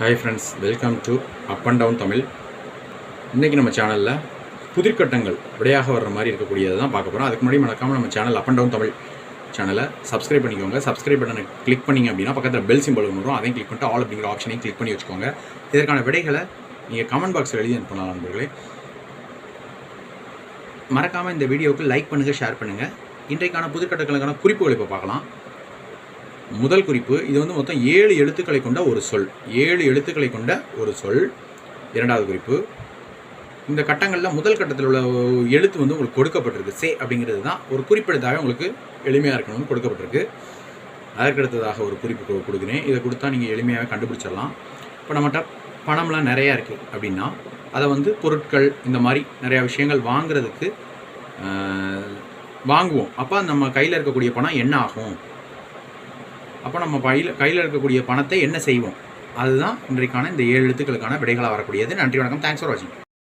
Hi friends welcome to up and down Tamil இன்றைக்கி நம்ம சேனலில் புதிர்கட்டங்கள் விடையாக வர்ற மாதிரி இருக்கக்கூடியதை தான் பார்க்க போகிறோம் அதுக்கு முன்னாடி மறக்காமல் நம்ம channel up and down Tamil சேனலை சப்ஸ்கிரைப் பண்ணிக்கோங்க. சப்ஸ்கிரைப் பட்டனை கிளிக் பண்ணிங்க அப்படின்னா பக்கத்தில் பெல் சிம்பிள் வரும். அதையும் கிளிக் பண்ணிட்டு ஆல் அப்படிங்கிற ஆப்ஷனையும் கிளிக் பண்ணி வச்சுக்கோங்க. இதற்கான விடைகளை நீங்கள் கமெண்ட் பாக்ஸில் எழுதி அனுப்பலாம் நண்பர்களே. மறக்காமல் இந்த வீடியோவுக்கு லைக் பண்ணுங்கள் ஷேர் பண்ணுங்கள் இன்றைக்கான புதிர்கட்டங்களுக்கான குறிப்புகளை இப்போ பார்க்கலாம். முதல் குறிப்பு இது வந்து மொத்தம் ஏழு எழுத்துக்களை கொண்ட ஒரு சொல். ஏழு எழுத்துக்களை கொண்ட ஒரு சொல். இரண்டாவது குறிப்பு இந்த கட்டங்களில் முதல் கட்டத்தில் உள்ள எழுத்து வந்து உங்களுக்கு கொடுக்கப்பட்டிருக்கு. சே அப்படிங்கிறது தான் ஒரு குறிப்பிடத்தாக உங்களுக்கு எளிமையாக இருக்கணும்னு கொடுக்கப்பட்டிருக்கு. அதற்கடுத்ததாக ஒரு குறிப்பு கொடுக்குறேன். இதை கொடுத்தா நீங்கள் எளிமையாக கண்டுபிடிச்சிடலாம். இப்போ நம்மகிட்ட பணம்லாம் நிறையா இருக்குது அப்படின்னா அதை வந்து பொருட்கள் இந்த மாதிரி நிறையா விஷயங்கள் வாங்குறதுக்கு வாங்குவோம். அப்போ நம்ம கையில் இருக்கக்கூடிய பணம் என்ன ஆகும்? அப்போ நம்ம பையில் கையில் இருக்கக்கூடிய பணத்தை என்ன செய்வோம்? அதுதான் இன்றைக்கான இந்த ஏழு எழுத்துக்களுக்கான விடைகளாக வரக்கூடியது. நன்றி வணக்கம். தேங்க்ஸ் ஃபார் வாட்சிங்